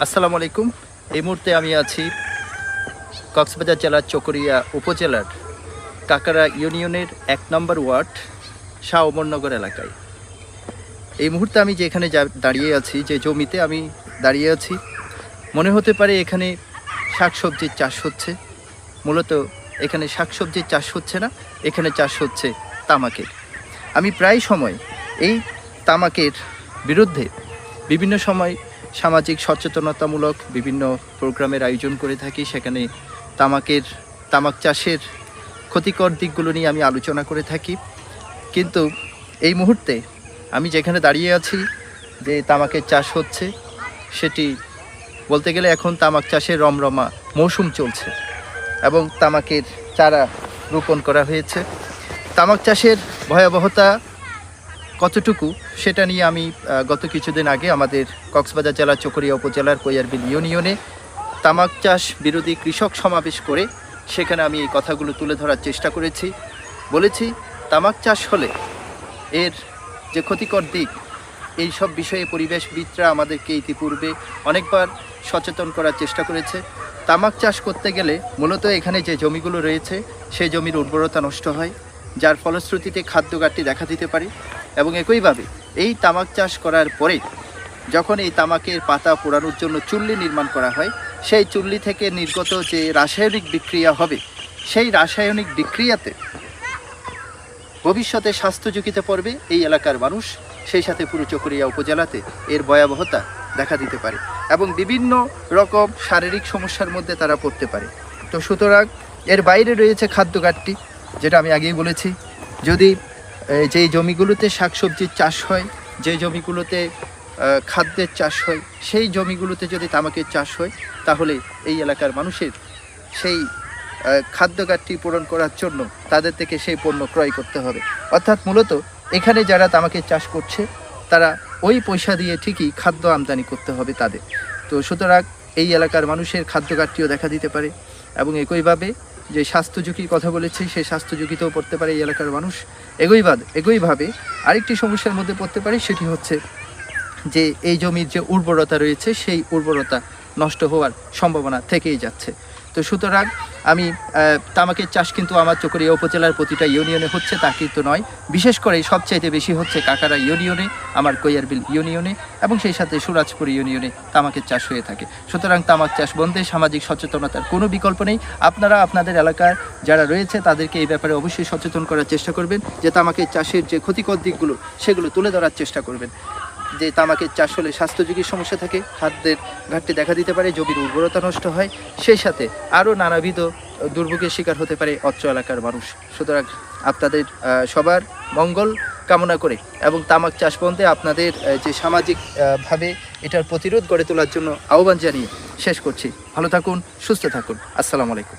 আসসালামু আলাইকুম। এই মুহূর্তে আমি আছি কক্সবাজার জেলার চকরিয়া উপজেলার কাকারা ইউনিয়নের এক নম্বর ওয়ার্ড শাহ ওমরনগর এলাকায়। এই মুহূর্তে আমি যেখানে যা- দাঁড়িয়ে আছি, যে জমিতে আমি দাঁড়িয়ে আছি, মনে হতে পারে এখানে শাকসবজির চাষ হচ্ছে। মূলত এখানে শাকসবজির চাষ হচ্ছে না, এখানে চাষ হচ্ছে তামাকের। আমি প্রায় সময় এই তামাকের বিরুদ্ধে বিভিন্ন সময় সামাজিক সচেতনতামূলক বিভিন্ন প্রোগ্রামের আয়োজন করে থাকি। সেখানে তামাকের, তামাক চাষের ক্ষতিকর দিকগুলো নিয়ে আমি আলোচনা করে থাকি। কিন্তু এই মুহূর্তে আমি যেখানে দাঁড়িয়ে আছি যে তামাকের চাষ হচ্ছে, সেটি বলতে গেলে এখন তামাক চাষের রমরমা মৌসুম চলছে এবং তামাকের চারা রোপণ করা হয়েছে। তামাক চাষের ভয়াবহতা কতটুকু সেটা নিয়ে আমি গত কিছুদিন আগে আমাদের কক্সবাজার জেলার চকরিয়া উপজেলার কৈয়ারবিল ইউনিয়নে তামাক চাষ বিরোধী কৃষক সমাবেশ করে সেখানে আমি এই কথাগুলো তুলে ধরার চেষ্টা করেছি। বলেছি, তামাক চাষ হলে এর যে ক্ষতিকর দিক, এই সব বিষয়ে পরিবেশবিদরা আমাদেরকে ইতিপূর্বে অনেকবার সচেতন করার চেষ্টা করেছে। তামাক চাষ করতে গেলে মূলত এখানে যে জমিগুলো রয়েছে, সেই জমির উর্বরতা নষ্ট হয়, যার ফলশ্রুতিতে খাদ্য ঘাটতি দেখা দিতে পারে। এবং একইভাবে এই তামাক চাষ করার পরে যখন এই তামাকের পাতা পোড়ানোর জন্য চুল্লি নির্মাণ করা হয়, সেই চুল্লি থেকে নির্গত যে রাসায়নিক বিক্রিয়া হবে, সেই রাসায়নিক বিক্রিয়াতে ভবিষ্যতে স্বাস্থ্য ঝুঁকিতে পড়বে এই এলাকার মানুষ, সেই সাথে পুরো চকরিয়া উপজেলাতে এর ভয়াবহতা দেখা দিতে পারে এবং বিভিন্ন রকম শারীরিক সমস্যার মধ্যে তারা পড়তে পারে। তো সুতরাং এর বাইরে রয়েছে খাদ্য ঘাটতি, যেটা আমি আগেই বলেছি। যদি যেই জমিগুলোতে শাকসবজির চাষ হয়, যে জমিগুলোতে খাদ্যের চাষ হয়, সেই জমিগুলোতে যদি তামাকের চাষ হয়, তাহলে এই এলাকার মানুষের সেই খাদ্য ঘাটতি পূরণ করার জন্য তাদের থেকে সেই পণ্য ক্রয় করতে হবে। অর্থাৎ মূলত এখানে যারা তামাকের চাষ করছে, তারা ওই পয়সা দিয়ে ঠিকই খাদ্য আমদানি করতে হবে তাদের। তো সুতরাং এই এলাকার মানুষের খাদ্য ঘাটতিও দেখা দিতে পারে এবং একইভাবে যে স্বাস্থ্য ঝুঁকির কথা বলেছি, সেই স্বাস্থ্য ঝুঁকিতেও পড়তে পারে এই এলাকার মানুষ। এগোই বাদ এগোইভাবে আরেকটি সমস্যার মধ্যে পড়তে পারে, সেটি হচ্ছে যে এই জমির যে উর্বরতা রয়েছে, সেই উর্বরতা নষ্ট হওয়ার সম্ভাবনা থেকেই যাচ্ছে। তো সুতরাং আমি তামাকের চাষ কিন্তু আমার চকরিয়া উপজেলার প্রতিটা ইউনিয়নে হচ্ছে, তা কিন্তু নয়। বিশেষ করে সবচাইতে বেশি হচ্ছে কাকারা ইউনিয়নে, আমার কৈয়ারবিল ইউনিয়নে এবং সেই সাথে সুরাজপুর ইউনিয়নে তামাকের চাষ হয়ে থাকে। সুতরাং তামাক চাষ বন্ধে সামাজিক সচেতনতার কোনো বিকল্প নেই। আপনারা আপনাদের এলাকার যারা রয়েছে, তাদেরকে এই ব্যাপারে অবশ্যই সচেতন করার চেষ্টা করবেন, যে তামাকের চাষের যে ক্ষতিকর দিকগুলো, সেগুলো তুলে ধরার চেষ্টা করবেন। যে তামাকের চাষ হলে স্বাস্থ্য ঝুঁকির সমস্যা থাকে, খাদ্যের ঘাটতি দেখা দিতে পারে, জমির উর্বরতা নষ্ট হয়, সেই সাথে আরও নানাবিধ দুর্ভোগের শিকার হতে পারে অত্র এলাকার মানুষ। সুতরাং আপনাদের সবার মঙ্গল কামনা করে এবং তামাক চাষ বন্ধে আপনাদের যে সামাজিক ভাবে এটার প্রতিরোধ গড়ে তোলার জন্য আহ্বান জানিয়ে শেষ করছি। ভালো থাকুন, সুস্থ থাকুন। আসসালামু আলাইকুম।